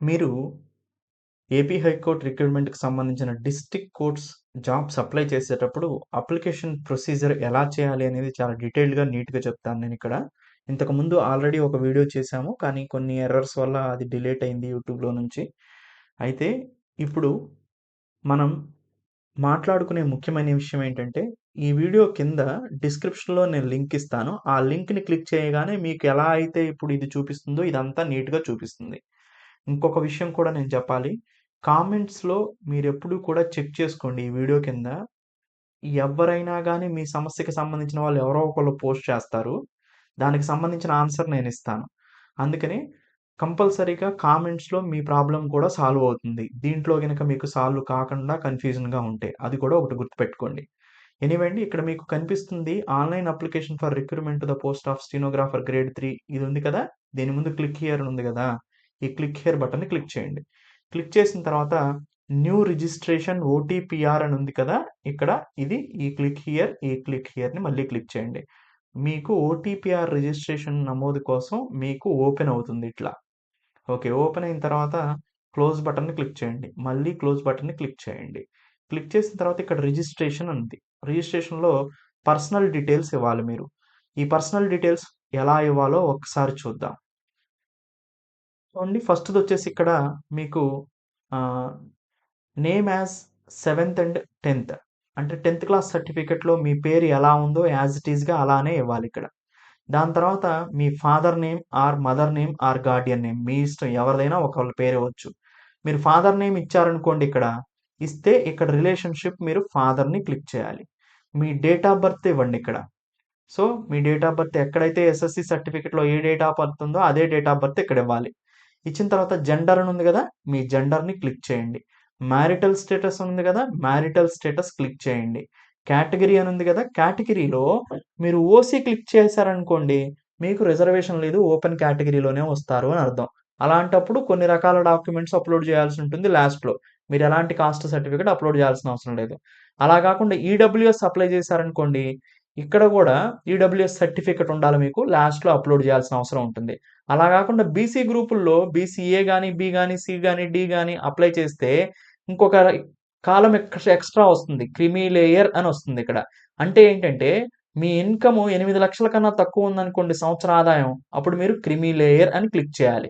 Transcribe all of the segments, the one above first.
మీరు AP high court రిక్రూట్మెంట్‌కి సంబంధించిన డిస్ట్రిక్ట్ కోర్ట్స్ జాబ్స్ అప్లై చేసేటప్పుడు అప్లికేషన్ ప్రొసీజర్ ఎలా చేయాలి అనేది చాలా డీటెయిల్డ్‌గా, నీట్‌గా చెప్తాను నేను ఇక్కడ ఇంతకుముందు ఆల్రెడీ ఒక వీడియో చేశాము. కానీ కొన్ని ఎర్రర్స్ వల్ల అది డిలేట్ అయింది యూట్యూబ్‌లో నుంచి. అయితే ఇప్పుడు మనం మాట్లాడుకునే ముఖ్యమైన విషయం ఏంటంటే, ఈ వీడియో కింద డిస్క్రిప్షన్‌లో నేను లింక్ ఇస్తాను. ఆ లింక్‌ని క్లిక్ చేయగానే మీకు ఎలా అయితే ఇప్పుడు ఇది చూపిస్తుందో ఇదంతా నీట్‌గా చూపిస్తుంది. ఇంకొక విషయం కూడా నేను చెప్పాలి. కామెంట్స్‌లో మీరెప్పుడూ కూడా చెక్ చేసుకోండి ఈ వీడియో కింద. ఎవ్వరైనా గాని మీ సమస్యకి సంబంధించిన వాళ్ళు ఎవరో ఒకళ్ళు పోస్ట్ చేస్తారు. దానికి సంబంధించిన ఆన్సర్ నేనిస్తాను. అందుకని కంపల్సరీగా కామెంట్స్‌లో మీ ప్రాబ్లమ్ కూడా సాల్వ్ అవుతుంది. దీంట్లో గనక మీకు సాల్వ్ కాకుండా కన్‌ఫ్యూజన్‌గా ఉంటే. అది కూడా ఒకటి గుర్తుపెట్టుకోండి. ఎనీవే అండి ఇక్కడ మీకు కనిపిస్తుంది online application for recruitment to the post of stenographer grade 3 ఇది ఉంది కదా! దీని ముందు క్లిక్ హియర్ అని ఉంది గదా! ఈ క్లిక్ హియర్ బటన్‌ని క్లిక్ చేయండి. క్లిక్ చేసిన తర్వాత న్యూ రిజిస్ట్రేషన్ ఓటీపీఆర్ అని ఉంది కదా! ఇక్కడ ఇది ఈ క్లిక్ హియర్, ఈ క్లిక్ హియర్‌ని మళ్ళీ క్లిక్ చేయండి. మీకు ఓటీపీఆర్ రిజిస్ట్రేషన్ నమోదు కోసం మీకు ఓపెన్ అవుతుంది ఇట్లా. ఓకే. ఓపెన్ అయిన తర్వాత క్లోజ్ బటన్‌ని క్లిక్ చేయండి. మళ్ళీ క్లోజ్ బటన్‌ని క్లిక్ చేయండి. క్లిక్ చేసిన తర్వాత ఇక్కడ రిజిస్ట్రేషన్ ఉంది. రిజిస్ట్రేషన్‌లో పర్సనల్ డీటెయిల్స్ ఇవ్వాలి మీరు. ఈ పర్సనల్ డీటెయిల్స్ ఎలా ఇవ్వాలో ఒకసారి చూద్దాం. చూడండి ఫస్ట్‌దొచ్చేసి ఇక్కడ మీకు నేమ్ యాజ్ సెవెంత్ అండ్ 10థ్ అంటే 10థ్ క్లాస్ సర్టిఫికేట్‌లో మీ పేరు ఎలా ఉందో యాజ్ ఇట్ ఈస్‌గా అలానే ఇవ్వాలి ఇక్కడ దాని తర్వాత మీ father name or mother name or guardian name మీ ఇష్టం ఎవరిదైనా ఒకళ్ళ పేరు ఇవ్వచ్చు. మీరు ఫాదర్ నేమ్ ఇచ్చారనుకోండి ఇక్కడ, ఇస్తే ఇక్కడ రిలేషన్‌షిప్ మీరు ఫాదర్‌ని క్లిక్ చేయాలి. మీ డేట్ ఆఫ్ బర్త్ ఇవ్వండి ఇక్కడ. సో, మీ డేట్ ఆఫ్ బర్త్ ఎక్కడైతే ఎస్ఎస్‌సి సర్టిఫికేట్‌లో ఏ డేట్ ఆఫ్ బర్త్ ఉందో అదే డేట్ ఆఫ్ బర్త్ ఇక్కడ ఇవ్వాలి. ఇచ్చిన తర్వాత జెండర్ అని ఉంది కదా మీ జెండర్‌ని క్లిక్ చేయండి. మ్యారిటల్ స్టేటస్ ఉంది కదా మ్యారిటల్ స్టేటస్ క్లిక్ చేయండి. కేటగిరీ అని ఉంది కదా కేటగిరీలో మీరు ఓసీ క్లిక్ చేశారనుకోండి, మీకు రిజర్వేషన్ లేదు. ఓపెన్ కేటగిరీలోనే వస్తారు అని అర్థం. అలాంటప్పుడు కొన్ని రకాల డాక్యుమెంట్స్ అప్‌లోడ్ చేయాల్సి ఉంటుంది లాస్ట్‌లో. మీరు ఎలాంటి కాస్ట్ సర్టిఫికేట్ అప్‌లోడ్ చేయాల్సిన అవసరం లేదు. అలా కాకుండా ఈడబ్ల్యూఎస్ అప్లై చేశారనుకోండి, ఇక్కడ కూడా ఈడబ్ల్యూఎస్ సర్టిఫికేట్ ఉండాలి మీకు. లాస్ట్‌లో అప్‌లోడ్ చేయాల్సిన అవసరం ఉంటుంది. అలా కాకుండా బీసీ గ్రూపుల్లో బీసీఏ కానీ బి కానీ సి కానీ డి కానీ అప్లై చేస్తే ఇంకొక కాలం ఎక్స్‌ట్రా వస్తుంది. క్రిమీ లేయర్ అని వస్తుంది ఇక్కడ. అంటే ఏంటంటే మీ ఇన్‌కమ్ 8,00,000 కన్నా తక్కువ ఉందనుకోండి సంవత్సర ఆదాయం. అప్పుడు మీరు క్రిమీ లేయర్ అని క్లిక్ చేయాలి.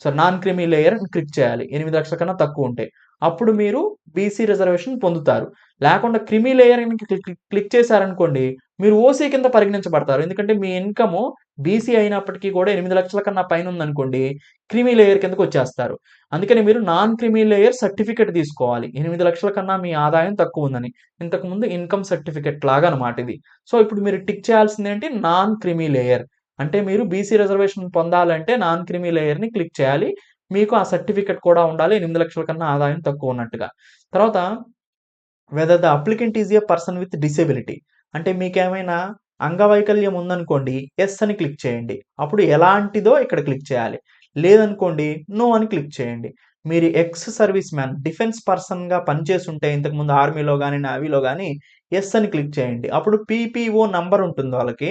సో, నాన్ క్రిమీ లేయర్ అని క్లిక్ చేయాలి. 8,00,000 కన్నా తక్కువ ఉంటే. అప్పుడు మీరు బీసీ రిజర్వేషన్ పొందుతారు. లేకుండా క్రిమీ లేయర్ క్లిక్ క్లిక్ చేశారనుకోండి, మీరు ఓసీ కింద పరిగణించబడతారు. ఎందుకంటే మీ ఇన్‌కమ్ బీసీ అయినప్పటికీ కూడా 8,00,000 కన్నా పైన ఉందనుకోండి, క్రిమీ లేయర్ కిందకొచ్చేస్తారు. అందుకని మీరు నాన్ క్రిమీ లేయర్ సర్టిఫికేట్ తీసుకోవాలి. 8,00,000 కన్నా మీ ఆదాయం తక్కువ ఉందని. ఇంతకుముందు ఇన్‌కమ్ సర్టిఫికేట్ లాగా అనమాట ఇది. సో, ఇప్పుడు మీరు టిక్ చేయాల్సిందేంటి నాన్ క్రిమీ లేయర్. అంటే మీరు బీసీ రిజర్వేషన్ పొందాలంటే నాన్ క్రిమీ లేయర్‌ని క్లిక్ చేయాలి. మీకు ఆ సర్టిఫికేట్ కూడా ఉండాలి. 8,00,000 కన్నా ఆదాయం తక్కువ ఉన్నట్టుగా. తర్వాత whether the applicant is a person with disability అంటే మీకేమైనా అంగవైకల్యం ఉందనుకోండి, ఎస్ అని క్లిక్ చేయండి. అప్పుడు ఎలాంటిదో ఇక్కడ క్లిక్ చేయాలి. లేదనుకోండి నో అని క్లిక్ చేయండి. మీరు ఎక్స్ సర్వీస్ మ్యాన్ డిఫెన్స్ పర్సన్‌గా పనిచేస్తుంటే ఇంతకుముందు ఆర్మీలో కానీ నావీలో కానీ ఎస్ అని క్లిక్ చేయండి. అప్పుడు పీపీఓ నంబర్ ఉంటుంది వాళ్ళకి.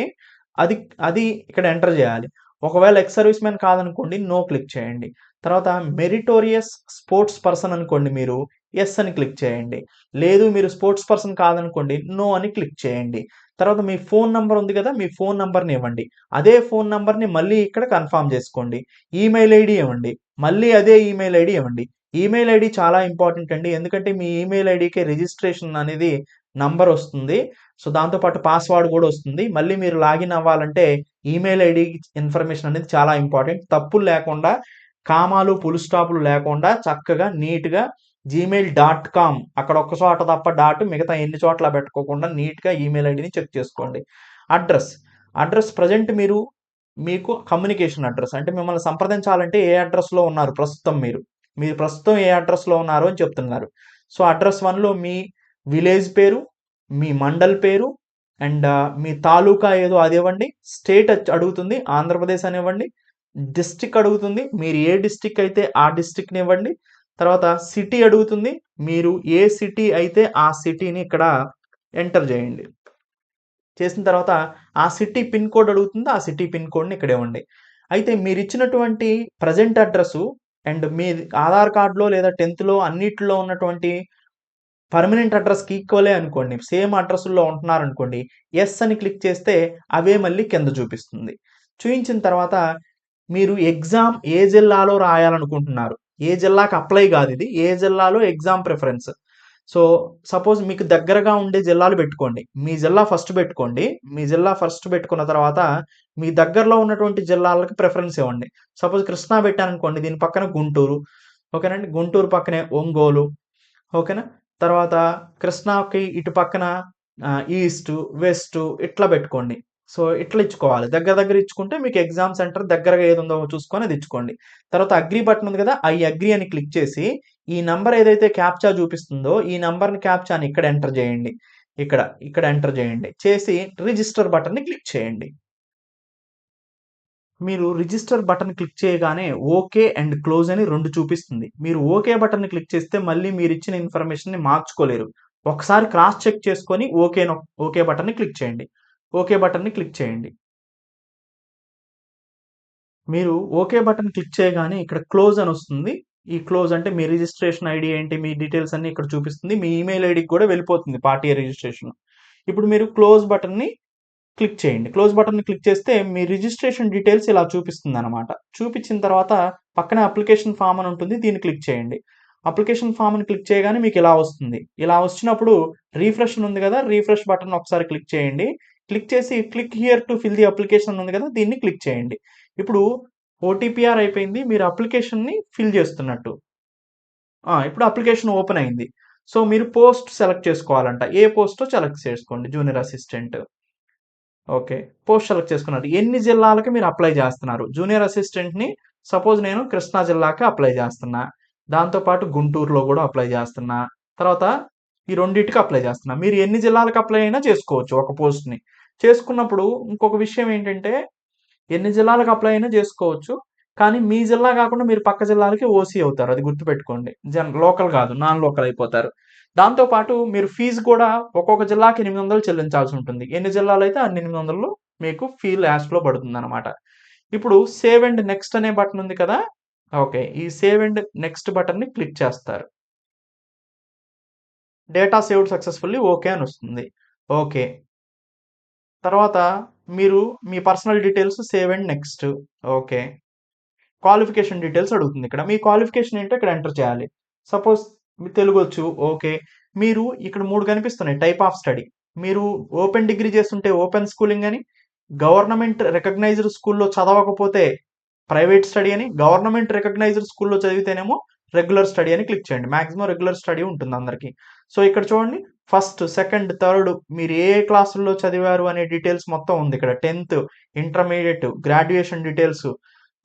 అది అది ఇక్కడ ఎంటర్ చేయాలి. ఒకవేళ ఎక్స్ సర్వీస్ మ్యాన్ కాదనుకోండి నో క్లిక్ చేయండి. తర్వాత మెరిటోరియస్ స్పోర్ట్స్ పర్సన్ అనుకోండి మీరు ఎస్ అని క్లిక్ చేయండి. లేదు మీరు స్పోర్ట్స్ పర్సన్ కాదనుకోండి నో అని క్లిక్ చేయండి. తర్వాత మీ ఫోన్ నంబర్ ఉంది కదా మీ ఫోన్ నంబర్‌ని ఇవ్వండి. అదే ఫోన్ నంబర్‌ని మళ్ళీ ఇక్కడ కన్ఫర్మ్ చేసుకోండి. ఈమెయిల్ ఐడి ఇవ్వండి. మళ్ళీ అదే ఈమెయిల్ ఐడి ఇవ్వండి. ఈమెయిల్ ఐడి చాలా ఇంపార్టెంట్ అండి. ఎందుకంటే మీ ఈమెయిల్ ఐడికి రిజిస్ట్రేషన్ అనేది నంబర్ వస్తుంది. సో, దాంతో పాటు పాస్‌వర్డ్ కూడా వస్తుంది. మళ్ళీ మీరు లాగిన్ అవ్వాలంటే ఈమెయిల్ ఐడి ఇన్ఫర్మేషన్ అనేది చాలా ఇంపార్టెంట్. తప్పులు లేకుండా కామాలు, ఫుల్ స్టాప్‌లు లేకుండా చక్కగా నీట్‌గా జీమెయిల్ డాట్ కామ్ అక్కడ ఒక్క చోట తప్ప డాట్ మిగతా ఎన్ని చోట్ల పెట్టుకోకుండా నీట్‌గా ఈమెయిల్ ఐడిని చెక్ చేసుకోండి. అడ్రస్ అడ్రస్ ప్రెజెంట్ మీరు మీకు కమ్యూనికేషన్ అడ్రస్ అంటే మిమ్మల్ని సంప్రదించాలంటే ఏ అడ్రస్లో ఉన్నారు ప్రస్తుతం మీరు. మీరు ప్రస్తుతం ఏ అడ్రస్లో ఉన్నారు అని చెప్తున్నారు. సో, అడ్రస్ వన్లో మీ విలేజ్ పేరు, మీ మండల్ పేరు అండ్ మీ తాలూకా ఏదో అది ఇవ్వండి. స్టేట్ అడుగుతుంది. ఆంధ్రప్రదేశ్ అనివ్వండి డిస్టిక్ అడుగుతుంది. మీరు ఏ డిస్టిక్ అయితే ఆ డిస్ట్రిక్ట్‌ని ఇవ్వండి. తర్వాత సిటీ అడుగుతుంది. మీరు ఏ సిటీ అయితే ఆ సిటీని ఇక్కడ ఎంటర్ చేయండి. చేసిన తర్వాత ఆ సిటీ పిన్ కోడ్ అడుగుతుంది. ఆ సిటీ పిన్ కోడ్‌ని ఇక్కడ ఇవ్వండి. అయితే మీరిచ్చినటువంటి ప్రజెంట్ అడ్రస్ అండ్ మీ ఆధార్ కార్డులో లేదా టెన్త్లో అన్నిటిలో ఉన్నటువంటి పర్మనెంట్ అడ్రస్కి ఈక్వలే అనుకోండి సేమ్ అడ్రస్లో ఉంటున్నారు అనుకోండి ఎస్ అని క్లిక్ చేస్తే అవే మళ్ళీ కింద చూపిస్తుంది. చూపించిన తర్వాత మీరు ఎగ్జామ్ ఏ జిల్లాలో రాయాలనుకుంటున్నారు? ఏ జిల్లాకి అప్లై కాదు ఇది ఏ జిల్లాలో ఎగ్జామ్ ప్రిఫరెన్స్ సో సపోజ్ మీకు దగ్గరగా ఉండే జిల్లాలు పెట్టుకోండి. మీ జిల్లా ఫస్ట్ పెట్టుకోండి. మీ జిల్లా ఫస్ట్ పెట్టుకున్న తర్వాత మీ దగ్గరలో ఉన్నటువంటి జిల్లాలకు ప్రిఫరెన్స్ ఇవ్వండి. సపోజ్ కృష్ణా పెట్టారనుకోండి దీని పక్కన గుంటూరు. ఓకేనండి గుంటూరు పక్కనే ఒంగోలు. ఓకేనా? తర్వాత కృష్ణాకి ఇటు పక్కన ఈస్ట్ వెస్ట్ ఇట్లా పెట్టుకోండి. సో ఇట్లా ఇచ్చుకోవాలి. దగ్గర దగ్గర ఇచ్చుకుంటే మీకు ఎగ్జామ్ సెంటర్ దగ్గరగా ఏది ఉందో చూసుకొని అది ఇచ్చుకోండి. తర్వాత అగ్రి బటన్ ఉంది కదా ఐ అగ్రి అని క్లిక్ చేసి ఈ నంబర్ ఏదైతే క్యాప్చా చూపిస్తుందో ఈ నంబర్ని క్యాప్చాని ఇక్కడ ఎంటర్ చేయండి. ఇక్కడ ఇక్కడ ఎంటర్ చేయండి. చేసి రిజిస్టర్ బటన్ని క్లిక్ చేయండి. మీరు రిజిస్టర్ బటన్ క్లిక్ చేయగానే ఓకే అండ్ క్లోజ్ అని రెండు చూపిస్తుంది. మీరు ఓకే బటన్ క్లిక్ చేస్తే మళ్ళీ మీరు ఇచ్చిన ఇన్ఫర్మేషన్ని మార్చుకోలేరు. ఒకసారి క్రాస్ చెక్ చేసుకొని ఓకే ఓకే బటన్ని క్లిక్ చేయండి. ఓకే బటన్ని క్లిక్ చేయండి. మీరు ఓకే బటన్ క్లిక్ చేయగానే ఇక్కడ క్లోజ్ అని వస్తుంది. ఈ క్లోజ్ అంటే మీ రిజిస్ట్రేషన్ ఐడి ఏంటి మీ డీటెయిల్స్ అన్ని ఇక్కడ చూపిస్తుంది. మీ ఈమెయిల్ ఐడికి కూడా వెళ్ళిపోతుంది పార్టీ రిజిస్ట్రేషన్ ఇప్పుడు మీరు క్లోజ్ బటన్ని క్లిక్ చేయండి. క్లోజ్ బటన్ క్లిక్ చేస్తే మీ రిజిస్ట్రేషన్ డీటెయిల్స్ ఇలా చూపిస్తుంది అనమాట చూపించిన తర్వాత పక్కనే అప్లికేషన్ ఫామ్ అని ఉంటుంది. దీన్ని క్లిక్ చేయండి. అప్లికేషన్ ఫామ్ అని క్లిక్ చేయగానే మీకు ఇలా వస్తుంది. ఇలా వచ్చినప్పుడు రీఫ్రెష్ ఉంది కదా రీఫ్రెష్ బటన్ ఒకసారి క్లిక్ చేయండి. క్లిక్ చేసి click here to fill the application ఉంది కదా దీన్ని క్లిక్ చేయండి. ఇప్పుడు ఓటీపీఆర్ అయిపోయింది. మీరు అప్లికేషన్ని ఫిల్ చేస్తున్నట్టు. ఇప్పుడు అప్లికేషన్ ఓపెన్ అయింది. సో మీరు పోస్ట్ సెలెక్ట్ చేసుకోవాలంట. ఏ పోస్టో సెలెక్ట్ చేసుకోండి junior assistant. Okay. Post select చేసుకున్నారు ఎన్ని జిల్లాలకి మీరు అప్లై చేస్తున్నారు? జూనియర్ అసిస్టెంట్ని సపోజ్ నేను కృష్ణా జిల్లాకి అప్లై చేస్తున్నా. దాంతోపాటు గుంటూరులో కూడా అప్లై చేస్తున్నా. తర్వాత ఈ రెండింటికి అప్లై చేస్తున్నా. మీరు ఎన్ని జిల్లాలకు అప్లై అయినా చేసుకోవచ్చు ఒక పోస్ట్ని. చేసుకున్నప్పుడు ఇంకొక విషయం ఏంటంటే ఎన్ని జిల్లాలకు అప్లై అయినా చేసుకోవచ్చు. కానీ మీ జిల్లా కాకుండా మీరు పక్క జిల్లాలకి ఓసీ అవుతారు. అది గుర్తుపెట్టుకోండి. జన్ లోకల్ కాదు నాన్ లోకల్ అయిపోతారు. దాంతోపాటు మీరు ఫీజు కూడా ఒక్కొక్క జిల్లాకి ఎనిమిది వందలు చెల్లించాల్సి ఉంటుంది. ఎన్ని జిల్లాలు అయితే అన్ని ఎనిమిది వందలు మీకు ఫీల్ లాస్ట్లో పడుతుంది అనమాట ఇప్పుడు సేవ్ అండ్ నెక్స్ట్ అనే బటన్ ఉంది కదా? ఓకే ఈ సేవ్ అండ్ నెక్స్ట్ బటన్ని క్లిక్ చేస్తారు. డేటా సేవ్డ్ సక్సెస్ఫుల్లీ ఓకే అని వస్తుంది. ఓకే. తర్వాత మీరు మీ personal details save and next okay. Qualification details అడుగుతుంది ఇక్కడ. మీ క్వాలిఫికేషన్ ఏంటో ఇక్కడ ఎంటర్ చేయాలి. సపోజ్ మీ తెలుగు వచ్చు ఓకే. మీరు ఇక్కడ మూడు కనిపిస్తున్నాయి. టైప్ ఆఫ్ స్టడీ మీరు ఓపెన్ డిగ్రీ చేస్తుంటే ఓపెన్ స్కూలింగ్ అని గవర్నమెంట్ రికగ్నైజ్డ్ స్కూల్లో చదవకపోతే ప్రైవేట్ స్టడీ అని గవర్నమెంట్ రికగ్నైజ్డ్ స్కూల్లో చదివితేనేమో రెగ్యులర్ స్టడీ అని క్లిక్ చేయండి. మాక్సిమం రెగ్యులర్ స్టడీ ఉంటుంది అందరికీ. సో ఇక్కడ చూడండి. ఫస్ట్ సెకండ్ థర్డ్ మీరు ఏ క్లాసుల్లో చదివారు అనే డీటెయిల్స్ మొత్తం ఉంది ఇక్కడ. టెన్త్ ఇంటర్మీడియట్ గ్రాడ్యుయేషన్ డీటెయిల్స్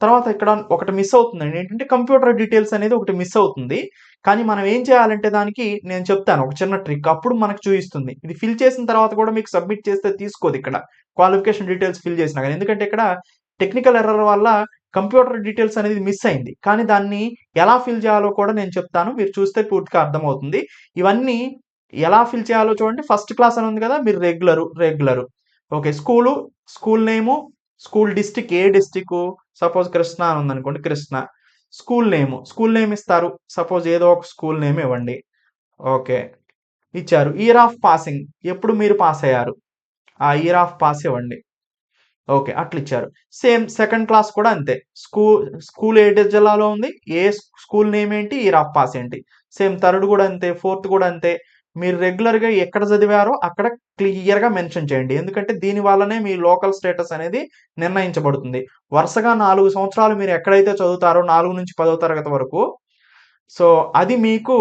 తర్వాత ఇక్కడ ఒకటి మిస్ అవుతుందండి. ఏంటంటే కంప్యూటర్ డీటెయిల్స్ అనేది ఒకటి మిస్ అవుతుంది. కానీ మనం ఏం చేయాలంటే దానికి నేను చెప్తాను. ఒక చిన్న ట్రిక్ అప్పుడు మనకు చూపిస్తుంది. ఇది ఫిల్ చేసిన తర్వాత కూడా మీకు సబ్మిట్ చేస్తే తీసుకోదు ఇక్కడ. క్వాలిఫికేషన్ డీటెయిల్స్ ఫిల్ చేసినా కానీ. ఎందుకంటే ఇక్కడ టెక్నికల్ ఎర్రర్ వల్ల కంప్యూటర్ డీటెయిల్స్ అనేది మిస్ అయింది. కానీ దాన్ని ఎలా ఫిల్ చేయాలో కూడా నేను చెప్తాను. మీరు చూస్తే పూర్తిగా అర్థమవుతుంది. ఇవన్నీ ఎలా ఫిల్ చేయాలో చూడండి. ఫస్ట్ క్లాస్ అని ఉంది కదా మీరు regular regular okay school school name school district ఏ డిస్టిక్ సపోజ్ కృష్ణ అని ఉందనుకోండి Krishna. School name school name ఇస్తారు. సపోజ్ ఏదో ఒక స్కూల్ నేమ్ ఇవ్వండి. ఓకే. ఇచ్చారు. ఇయర్ ఆఫ్ పాసింగ్ ఎప్పుడు మీరు పాస్ అయ్యారు? ఆ ఇయర్ ఆఫ్ పాస్ ఇవ్వండి. ఓకే. అట్లా ఇచ్చారు. సేమ్ సెకండ్ క్లాస్ కూడా అంతే. స్కూల్ స్కూల్ ఏ జిల్లాలో ఉంది? ఏ స్కూల్ నేమ్ ఏంటి? ఇయర్ ఆఫ్ పాస్ ఏంటి? సేమ్ థర్డ్ కూడా అంతే ఫోర్త్ కూడా అంతే. మీరు రెగ్యులర్గా ఎక్కడ చదివారో అక్కడ క్లియర్గా మెన్షన్ చేయండి. ఎందుకంటే దీని వల్లనే మీ లోకల్ స్టేటస్ అనేది నిర్ణయించబడుతుంది. వరుసగా నాలుగు సంవత్సరాలు మీరు ఎక్కడైతే చదువుతారో నాలుగు నుంచి పదో తరగతి వరకు సో అది మీకు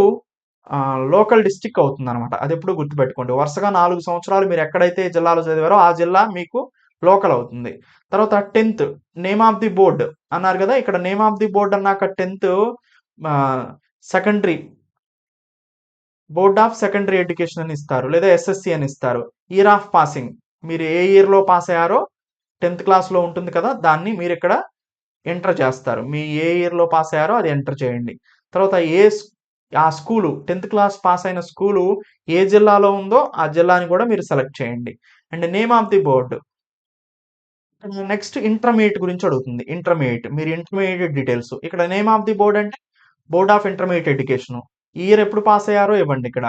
లోకల్ డిస్టిక్ అవుతుంది అనమాట అది ఎప్పుడు గుర్తుపెట్టుకోండి. వరుసగా నాలుగు సంవత్సరాలు మీరు ఎక్కడైతే జిల్లాలో చదివారో ఆ జిల్లా మీకు లోకల్ అవుతుంది. తర్వాత tenth name of the board అన్నారు కదా? ఇక్కడ నేమ్ ఆఫ్ ది బోర్డ్ అన్నాక tenth secondary board of secondary education అని ఇస్తారు లేదా ఎస్ఎస్సి అని ఇస్తారు. ఇయర్ ఆఫ్ పాసింగ్ మీరు ఏ ఇయర్లో పాస్ అయ్యారో టెన్త్ క్లాస్లో ఉంటుంది కదా దాన్ని మీరు ఇక్కడ ఎంటర్ చేస్తారు. మీ ఏ ఇయర్లో పాస్ అయ్యారో అది ఎంటర్ చేయండి. తర్వాత ఏ ఆ స్కూలు టెన్త్ క్లాస్ పాస్ అయిన స్కూలు ఏ జిల్లాలో ఉందో ఆ జిల్లాని కూడా మీరు సెలెక్ట్ చేయండి. And name of the board next intermediate గురించి అడుగుతుంది. ఇంటర్మీడియట్ మీరు ఇంటర్మీడియట్ డీటెయిల్స్ ఇక్కడ నేమ్ ఆఫ్ ది బోర్డ్ అంటే board of intermediate education year ఎప్పుడు పాస్ అయ్యారో ఇవ్వండి ఇక్కడ.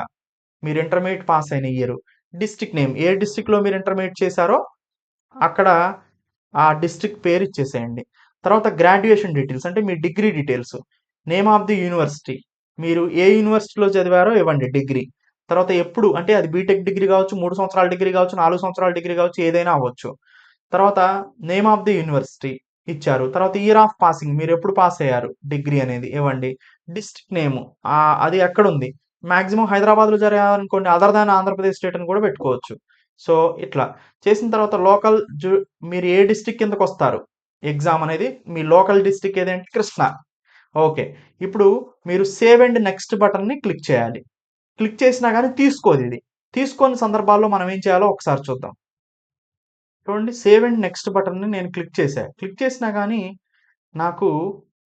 మీరు ఇంటర్మీడియట్ పాస్ అయిన ఇయర్ డిస్ట్రిక్ట్ నేమ్ ఏ డిస్ట్రిక్ట్లో మీరు ఇంటర్మీడియట్ చేశారో అక్కడ ఆ డిస్టిక్ పేరు ఇచ్చేసేయండి. తర్వాత గ్రాడ్యుయేషన్ డీటెయిల్స్ అంటే మీ degree details name of the university మీరు ఏ యూనివర్సిటీలో చదివారో ఇవ్వండి డిగ్రీ తర్వాత ఎప్పుడు అంటే అది బీటెక్ డిగ్రీ కావచ్చు మూడు సంవత్సరాల డిగ్రీ కావచ్చు నాలుగు సంవత్సరాల డిగ్రీ కావచ్చు ఏదైనా అవ్వచ్చు. తర్వాత నేమ్ ఆఫ్ ది యూనివర్సిటీ ఇచ్చారు. తర్వాత ఇయర్ ఆఫ్ పాసింగ్ మీరు ఎప్పుడు పాస్ అయ్యారు? డిగ్రీ అనేది ఇవ్వండి డిస్ట్రిక్ట్ నేమ్. అది ఎక్కడుంది? మ్యాక్సిమం మాక్సిమం హైదరాబాద్లో జరగాలనుకోండి అదర్ దాన్ ఆంధ్రప్రదేశ్ స్టేట్ అని కూడా పెట్టుకోవచ్చు. సో ఇట్లా. చేసిన తర్వాత లోకల్ జు మీరు ఏ డిస్టిక్ కిందకు వస్తారు? ఎగ్జామ్ అనేది మీ లోకల్ డిస్టిక్ ఏదంటే కృష్ణ. ఓకే. ఇప్పుడు మీరు సేవ్ అండ్ నెక్స్ట్ బటన్ని క్లిక్ చేయాలి. క్లిక్ చేసినా కానీ తీసుకోదు ఇది. తీసుకొని సందర్భాల్లో మనం ఏం చేయాలో ఒకసారి చూద్దాం. చూడండి సేవ్ అండ్ నెక్స్ట్ బటన్ని నేను క్లిక్ చేశాను క్లిక్ చేసినా కానీ నాకు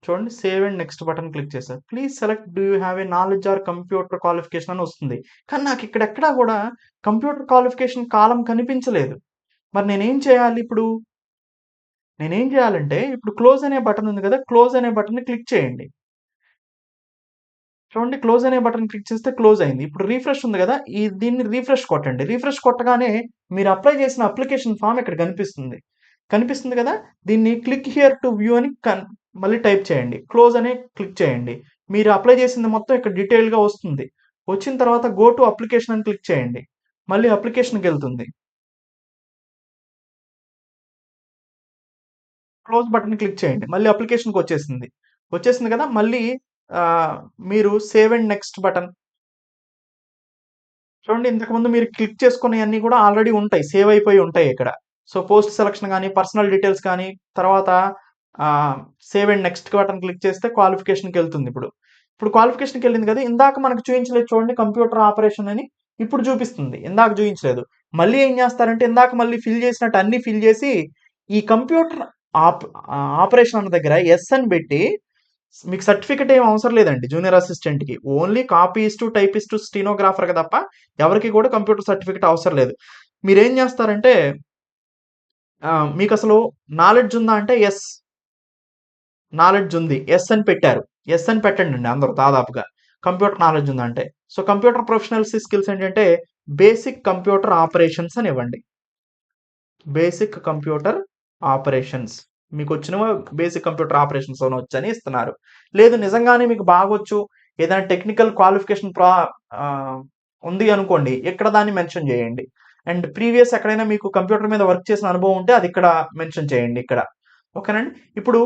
చూడండి save and next button click చేశాను please select do you have a knowledge or computer qualification అని వస్తుంది. కానీ నాకు ఇక్కడెక్కడా కూడా కంప్యూటర్ క్వాలిఫికేషన్ కాలం కనిపించలేదు. మరి నేనేం చేయాలి ఇప్పుడు? నేనేం చేయాలంటే ఇప్పుడు క్లోజ్ అనే బటన్ ఉంది కదా క్లోజ్ అనే బటన్ని క్లిక్ చేయండి. చూడండి క్లోజ్ అనే బటన్ క్లిక్ చేస్తే క్లోజ్ అయింది. ఇప్పుడు రీఫ్రెష్ ఉంది కదా ఈ దీన్ని రీఫ్రెష్ కొట్టండి. రీఫ్రెష్ కొట్టగానే మీరు అప్లై చేసిన అప్లికేషన్ ఫామ్ ఇక్కడ కనిపిస్తుంది. కనిపిస్తుంది కదా దీన్ని క్లిక్ హియర్ టు వ్యూ అని కన్ మళ్ళీ టైప్ చేయండి. క్లోజ్ అనే క్లిక్ చేయండి. మీరు అప్లై చేసింది మొత్తం ఇక్కడ డీటెయిల్గా వస్తుంది. వచ్చిన తర్వాత గో టు అప్లికేషన్ అని క్లిక్ చేయండి. మళ్ళీ అప్లికేషన్కి వెళ్తుంది. క్లోజ్ బటన్ క్లిక్ చేయండి. మళ్ళీ అప్లికేషన్కి వచ్చేసింది. వచ్చేసింది కదా మళ్ళీ మీరు సేవ్ అండ్ నెక్స్ట్ బటన్. చూడండి ఇంతకుముందు మీరు క్లిక్ చేసుకునే అన్నీ కూడా ఆల్రెడీ ఉంటాయి సేవ్ అయిపోయి ఉంటాయి ఇక్కడ. సో పోస్ట్ సెలక్షన్ కానీ పర్సనల్ డీటెయిల్స్ కానీ తర్వాత save and next button click చేస్తే క్వాలిఫికేషన్కి వెళ్తుంది ఇప్పుడు. ఇప్పుడు క్వాలిఫికేషన్కి వెళ్ళింది కదా ఇందాక మనకు చూపించలేదు చూడండి కంప్యూటర్ ఆపరేషన్ అని ఇప్పుడు చూపిస్తుంది. ఇందాక చూపించలేదు మళ్ళీ ఏం చేస్తారంటే ఇందాక మళ్ళీ ఫిల్ చేసినట్టు అన్ని ఫిల్ చేసి ఈ కంప్యూటర్ ఆప్ ఆపరేషన్ అన్న దగ్గర ఎస్ అని పెట్టి మీకు సర్టిఫికెట్ ఏం అవసరం లేదండి జూనియర్ అసిస్టెంట్కి. ఓన్లీ కాపీస్ట్ టైపిస్ట్ స్టీనోగ్రాఫర్కి తప్ప ఎవరికి కూడా కంప్యూటర్ సర్టిఫికెట్ అవసరం లేదు. మీరేం చేస్తారంటే మీకు అసలు నాలెడ్జ్ ఉందా అంటే ఎస్. నాలెడ్జ్ ఉంది. ఎస్ అని పెట్టారు. ఎస్ అని పెట్టండి అండి అందరూ దాదాపుగా. కంప్యూటర్ నాలెడ్జ్ ఉందంటే సో కంప్యూటర్ ప్రొఫెషనల్స్ స్కిల్స్ ఏంటంటే బేసిక్ కంప్యూటర్ ఆపరేషన్స్ అని ఇవ్వండి బేసిక్ కంప్యూటర్ ఆపరేషన్స్. మీకు వచ్చిన బేసిక్ కంప్యూటర్ ఆపరేషన్స్ అని వచ్చని ఇస్తున్నారు. లేదు నిజంగానే మీకు బాగొచ్చు ఏదైనా టెక్నికల్ క్వాలిఫికేషన్ ప్రా ఉంది అనుకోండి ఇక్కడ దాన్ని మెన్షన్ చేయండి. అండ్ ప్రీవియస్ ఎక్కడైనా మీకు కంప్యూటర్ మీద వర్క్ చేసిన అనుభవం ఉంటే అది ఇక్కడ మెన్షన్ చేయండి ఇక్కడ. ఓకేనండి ఇప్పుడు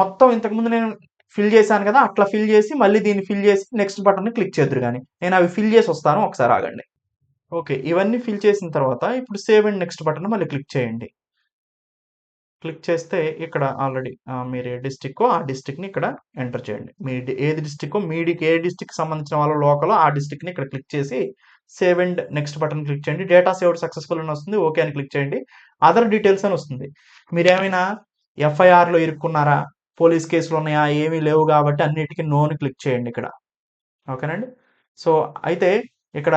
మొత్తం ఇంతకుముందు నేను ఫిల్ చేశాను కదా అట్లా ఫిల్ చేసి మళ్ళీ దీన్ని ఫిల్ చేసి నెక్స్ట్ బటన్ క్లిక్ చేద్దరు కానీ నేను అవి ఫిల్ చేసి వస్తాను ఒకసారి ఆగండి. ఓకే ఇవన్నీ ఫిల్ చేసిన తర్వాత ఇప్పుడు సేవ్ అండ్ నెక్స్ట్ బటన్ మళ్ళీ క్లిక్ చేయండి. క్లిక్ చేస్తే ఇక్కడ ఆల్రెడీ మీరు ఏ డిస్టిక్ ఆ డిస్టిక్ని ఇక్కడ ఎంటర్ చేయండి. మీ ఏది డిస్టిక్ మీడికి ఏ డిస్టిక్ సంబంధించిన వాళ్ళ లోకల్ ఆ డిస్టిక్ని ఇక్కడ క్లిక్ చేసి save and next button click చేయండి. డేటా సేవ్డ్ సక్సెస్ఫుల్ అని వస్తుంది ఓకే అని క్లిక్ చేయండి. అదర్ డీటెయిల్స్ అని వస్తుంది. మీరేమైనా ఎఫ్ఐఆర్లో ఇరుక్కున్నారా? పోలీస్ కేసులు ఉన్నాయా? ఏమీ లేవు కాబట్టి అన్నిటికీ నోని క్లిక్ చేయండి ఇక్కడ. ఓకేనండి? సో అయితే ఇక్కడ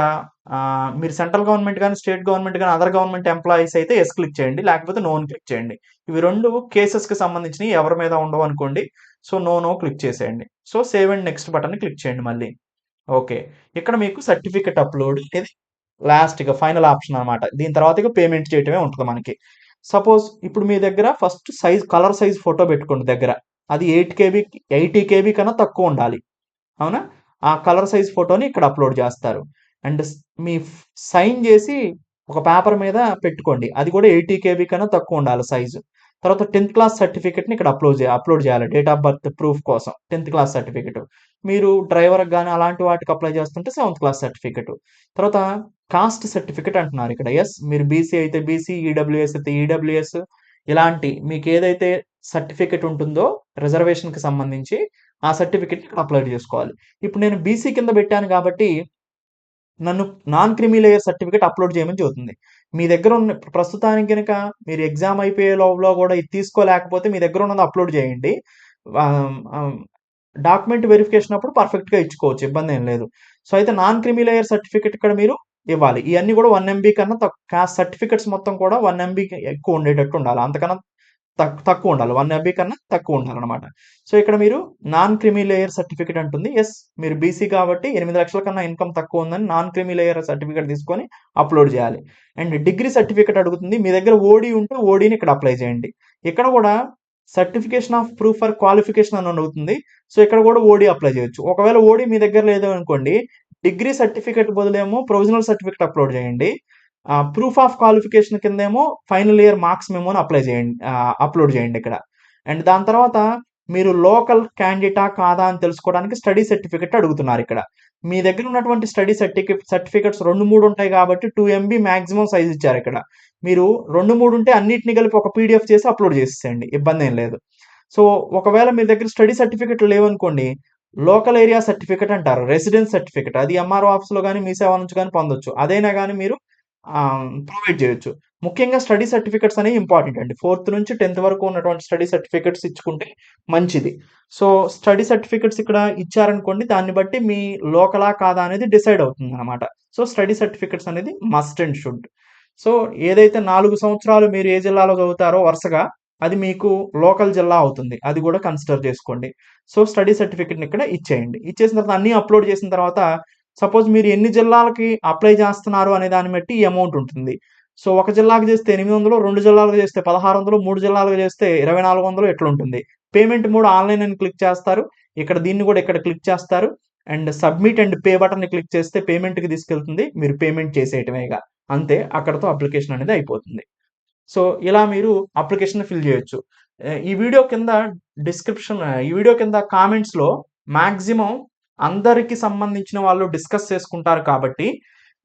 మీరు సెంట్రల్ గవర్నమెంట్ కానీ స్టేట్ గవర్నమెంట్ కానీ అదర్ గవర్నమెంట్ ఎంప్లాయీస్ అయితే ఎస్ క్లిక్ చేయండి లేకపోతే నోన్ క్లిక్ చేయండి. ఇవి రెండు కేసెస్కి సంబంధించినవి ఎవరి మీద ఉండవు అనుకోండి. సో నో నో క్లిక్ చేసేయండి. So save and next button click చేయండి మళ్ళీ. ఓకే. ఇక్కడ మీకు సర్టిఫికెట్ అప్లోడ్ ఇది లాస్ట్ ఇక ఫైనల్ ఆప్షన్ అనమాట దీని తర్వాత ఇక పేమెంట్ చేయటమే ఉంటుంది మనకి. సపోజ్ ఇప్పుడు మీ దగ్గర first size colour size photo పెట్టుకోండి దగ్గర. అది ఎయిట్ కేబీ ఎయిటీ కేబీ కన్నా తక్కువ ఉండాలి. అవునా? ఆ కలర్ సైజ్ ఫోటోని ఇక్కడ అప్లోడ్ చేస్తారు. అండ్ మీ సైన్ చేసి ఒక పేపర్ మీద పెట్టుకోండి. అది కూడా ఎయిటీ కేబీ కన్నా తక్కువ ఉండాలి సైజు. తర్వాత టెన్త్ క్లాస్ సర్టిఫికేట్ని ఇక్కడ అప్లోడ్ చేయాలి అప్లోడ్ చేయాలి. డేట్ ఆఫ్ బర్త్ ప్రూఫ్ కోసం టెన్త్ క్లాస్ సర్టిఫికేట్. మీరు డ్రైవర్కి కానీ అలాంటి వాటికి అప్లై చేస్తుంటే సెవెంత్ క్లాస్ సర్టిఫికేట్. తర్వాత కాస్ట్ సర్టిఫికేట్ అంటున్నారు ఇక్కడ. ఎస్ మీరు బీసీ అయితే బీసీ ఈడబ్ల్యూఎస్ అయితే ఈడబ్ల్యూఎస్. ఇలాంటి మీకు ఏదైతే సర్టిఫికేట్ ఉంటుందో రిజర్వేషన్కి సంబంధించి ఆ సర్టిఫికేట్ ఇక్కడ అప్లోడ్ చేసుకోవాలి. ఇప్పుడు నేను బీసీ కింద పెట్టాను కాబట్టి నన్ను నాన్ క్రిమిలేయర్ సర్టిఫికేట్ అప్లోడ్ చేయమని చెబుతుంది. మీ దగ్గర ఉన్న ప్రస్తుతానికి కనుక మీరు ఎగ్జామ్ అయిపోయే లోపల కూడా ఇది తీసుకోలేకపోతే మీ దగ్గర ఉన్నది అప్లోడ్ చేయండి. డాక్యుమెంట్ వెరిఫికేషన్ అప్పుడు పర్ఫెక్ట్గా ఇచ్చుకోవచ్చు ఇబ్బంది ఏం లేదు. సో అయితే నాన్ క్రిమిలేయర్ సర్టిఫికేట్ ఇక్కడ మీరు ఇవ్వాలి. ఇవన్నీ కూడా వన్ ఎంబీ కన్నా తక్కువ సర్టిఫికెట్స్ మొత్తం కూడా వన్ ఎంబీ ఎక్కువ ఉండేటట్టు ఉండాలి. అంతకన్నా తక్కువ ఉండాలి. వన్ ఎంబీ కన్నా తక్కువ ఉండాలన్నమాట. సో ఇక్కడ మీరు నాన్ క్రిమీ లేయర్ సర్టిఫికేట్ అంటుంది. ఎస్ మీరు బీసీ కాబట్టి ఎనిమిది లక్షల కన్నా ఇన్కమ్ తక్కువ ఉందని నాన్ క్రిమీ లేయర్ సర్టిఫికేట్ తీసుకొని అప్లోడ్ చేయాలి. అండ్ డిగ్రీ సర్టిఫికేట్ అడుగుతుంది. మీ దగ్గర ఓడి ఉంటే ఓడీని ఇక్కడ అప్లై చేయండి. ఇక్కడ కూడా certification of proof for qualification అని అడుగుతుంది. సో ఇక్కడ కూడా ఓడి అప్లై చేయొచ్చు. ఒకవేళ ఓడి మీ దగ్గర లేదు అనుకోండి డిగ్రీ సర్టిఫికేట్ బదులేమో ప్రొవిజనల్ సర్టిఫికేట్ అప్లోడ్ చేయండి. ప్రూఫ్ ఆఫ్ క్వాలిఫికేషన్ కిందేమో ఫైనల్ ఇయర్ మార్క్స్ మెమోని అప్లై చేయండి అప్లోడ్ చేయండి ఇక్కడ. అండ్ దాని తర్వాత మీరు లోకల్ క్యాండిడేటా కాదా అని తెలుసుకోవడానికి స్టడీ సర్టిఫికెట్ అడుగుతున్నారు ఇక్కడ. మీ దగ్గర ఉన్నటువంటి స్టడీ సర్టిఫికెట్ సర్టిఫికెట్స్ రెండు మూడు ఉంటాయి కాబట్టి టూ ఎంబీ మాక్సిమం సైజ్ ఇచ్చారు ఇక్కడ. మీరు రెండు మూడు ఉంటే అన్నిటిని కలిపి ఒక పీడిఎఫ్ చేసి అప్లోడ్ చేసేయండి ఇబ్బంది ఏం లేదు. సో ఒకవేళ మీ దగ్గర స్టడీ సర్టిఫికెట్ లేవనుకోండి లోకల్ ఏరియా సర్టిఫికెట్ అంటారు రెసిడెన్స్ సర్టిఫికెట్ అది ఎంఆర్ఓ ఆఫీస్లో కానీ మీ సేవ నుంచి కానీ పొందొచ్చు. అదైనా కానీ మీరు ప్రొవైడ్ చేయొచ్చు. ముఖ్యంగా స్టడీ సర్టిఫికెట్స్ అనేవి ఇంపార్టెంట్ అండి. ఫోర్త్ నుంచి టెన్త్ వరకు ఉన్నటువంటి స్టడీ సర్టిఫికెట్స్ ఇచ్చుకుంటే మంచిది. సో స్టడీ సర్టిఫికెట్స్ ఇక్కడ ఇచ్చారనుకోండి దాన్ని బట్టి మీ లోకలా కాదా అనేది డిసైడ్ అవుతుంది అనమాట సో స్టడీ సర్టిఫికెట్స్ అనేది మస్ట్ అండ్ షుడ్. సో ఏదైతే నాలుగు సంవత్సరాలు మీరు ఏ జిల్లాలో చదువుతారో వరుసగా అది మీకు లోకల్ జిల్లా అవుతుంది. అది కూడా కన్సిడర్ చేసుకోండి. సో స్టడీ సర్టిఫికెట్ని ఇక్కడ ఇచ్చేయండి. ఇచ్చేసిన తర్వాత అన్నీ అప్లోడ్ చేసిన తర్వాత సపోజ్ మీరు ఎన్ని జిల్లాలకి అప్లై చేస్తున్నారు అనే దాన్ని బట్టి ఈ అమౌంట్ ఉంటుంది. సో ఒక జిల్లాకు చేస్తే ఎనిమిది వందలు రెండు జిల్లాలకు చేస్తే పదహారు వందలు మూడు జిల్లాలకు చేస్తే ఇరవై నాలుగు వందలు ఎట్లుంటుంది. పేమెంట్ మూడు ఆన్లైన్ అని క్లిక్ చేస్తారు. ఇక్కడ దీన్ని కూడా ఇక్కడ క్లిక్ చేస్తారు. And submit and pay button click చేస్తే పేమెంట్కి తీసుకెళ్తుంది. మీరు పేమెంట్ చేసేయటమేగా అంతే అక్కడతో అప్లికేషన్ అనేది అయిపోతుంది. సో ఇలా మీరు అప్లికేషన్ ఫిల్ చేయొచ్చు. ఈ వీడియో కింద డిస్క్రిప్షన్ ఈ వీడియో కింద కామెంట్స్లో మ్యాక్సిమం అందరికి సంబంధించిన వాళ్ళు డిస్కస్ చేసుకుంటారు కాబట్టి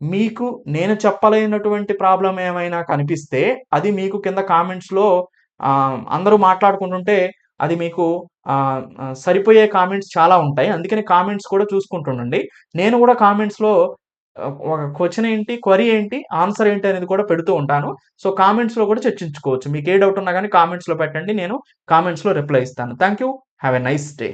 మీకు నేను చెప్పలేనటువంటి ప్రాబ్లం ఏమైనా కనిపిస్తే అది మీకు కింద కామెంట్స్లో అందరూ మాట్లాడుకుంటుంటే అది మీకు సరిపోయే కామెంట్స్ చాలా ఉంటాయి. అందుకని కామెంట్స్ కూడా చూసుకుంటుండండి. నేను కూడా కామెంట్స్లో ఒక క్వశ్చన్ ఏంటి క్వరీ ఏంటి ఆన్సర్ ఏంటి అనేది కూడా పెడుతూ ఉంటాను. సో కామెంట్స్లో కూడా చర్చించుకోవచ్చు. మీకు ఏ డౌట్ ఉన్నా కానీ కామెంట్స్లో పెట్టండి. నేను కామెంట్స్లో రిప్లై ఇస్తాను. Thank you have a nice day